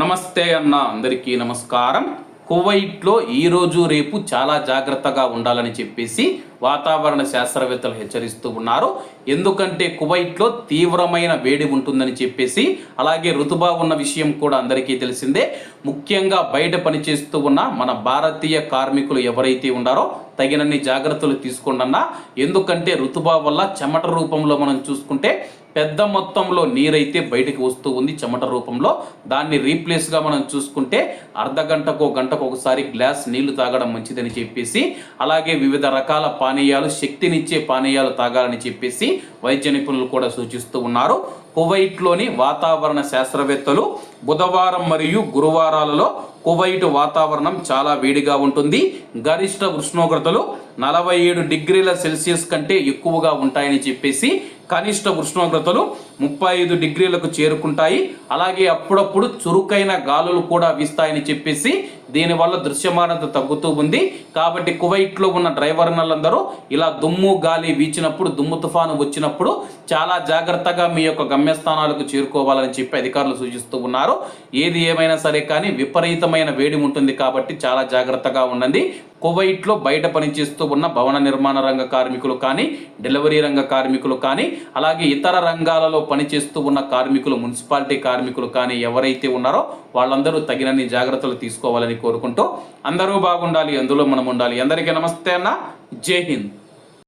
నమస్తే అన్న అందరికీ నమస్కారం. కువైట్లో ఈరోజు రేపు చాలా జాగ్రత్తగా ఉండాలని చెప్పేసి వాతావరణ శాస్త్రవేత్తలు హెచ్చరిస్తూ ఉన్నారు. ఎందుకంటే కువైట్లో తీవ్రమైన వేడి ఉంటుందని చెప్పేసి అలాగే రుతుబా ఉన్న విషయం కూడా అందరికీ తెలిసిందే. ముఖ్యంగా బయట పనిచేస్తూ ఉన్న మన భారతీయ కార్మికులు ఎవరైతే ఉన్నారో తగినన్ని జాగ్రత్తలు తీసుకోండన్నా ఎందుకంటే రుతుబా వల్ల చెమట రూపంలో మనం చూసుకుంటే పెద్ద మొత్తంలో నీరైతే బయటికి వస్తూ ఉంది చెమట రూపంలో. దాన్ని రీప్లేస్గా మనం చూసుకుంటే అర్ధ గంటకు గంటకు ఒకసారి గ్లాస్ నీళ్ళు తాగడం మంచిదని చెప్పేసి అలాగే వివిధ రకాల పానీయాలు శక్తినిచ్చే పానీయాలు తాగాలని చెప్పేసి వైద్య నిపుణులు కూడా సూచిస్తూ ఉన్నారు. కువైట్లోని వాతావరణ శాస్త్రవేత్తలు బుధవారం మరియు గురువారాలలో కువైట్ వాతావరణం చాలా వేడిగా ఉంటుంది. గరిష్ట ఉష్ణోగ్రతలు నలభై ఏడు డిగ్రీల సెల్సియస్ కంటే ఎక్కువగా ఉంటాయని చెప్పేసి కనిష్ట ఉష్ణోగ్రతలు ముప్పై ఐదు డిగ్రీలకు చేరుకుంటాయి. అలాగే అప్పుడప్పుడు చురుకైన గాలులు కూడా వీస్తాయని చెప్పేసి దీనివల్ల దృశ్యమానత తగ్గుతూ ఉంది. కాబట్టి కువైట్లో ఉన్న డ్రైవర్లందరూ ఇలా దుమ్ము గాలి వీచినప్పుడు దుమ్ము తుఫాను వచ్చినప్పుడు చాలా జాగ్రత్తగా మీ యొక్క గమ్యస్థానాలకు చేరుకోవాలని చెప్పి అధికారులు సూచిస్తూ ఉన్నారు. ఏది ఏమైనా సరే కానీ విపరీతమైన వేడి ఉంటుంది కాబట్టి చాలా జాగ్రత్తగా ఉండండి. కువైట్లో బయట పనిచేస్తూ ఉన్న భవన నిర్మాణ రంగ కార్మికులు కానీ డెలివరీ రంగ కార్మికులు కానీ అలాగే ఇతర రంగాలలో పనిచేస్తూ ఉన్న కార్మికులు మున్సిపాలిటీ కార్మికులు కానీ ఎవరైతే ఉన్నారో వాళ్ళందరూ తగినన్ని జాగ్రత్తలు తీసుకోవాలని కోరుకుంటూ అందరూ బాగుండాలి అందులో మనం ఉండాలి. అందరికీ నమస్తే అన్న. జై హింద్.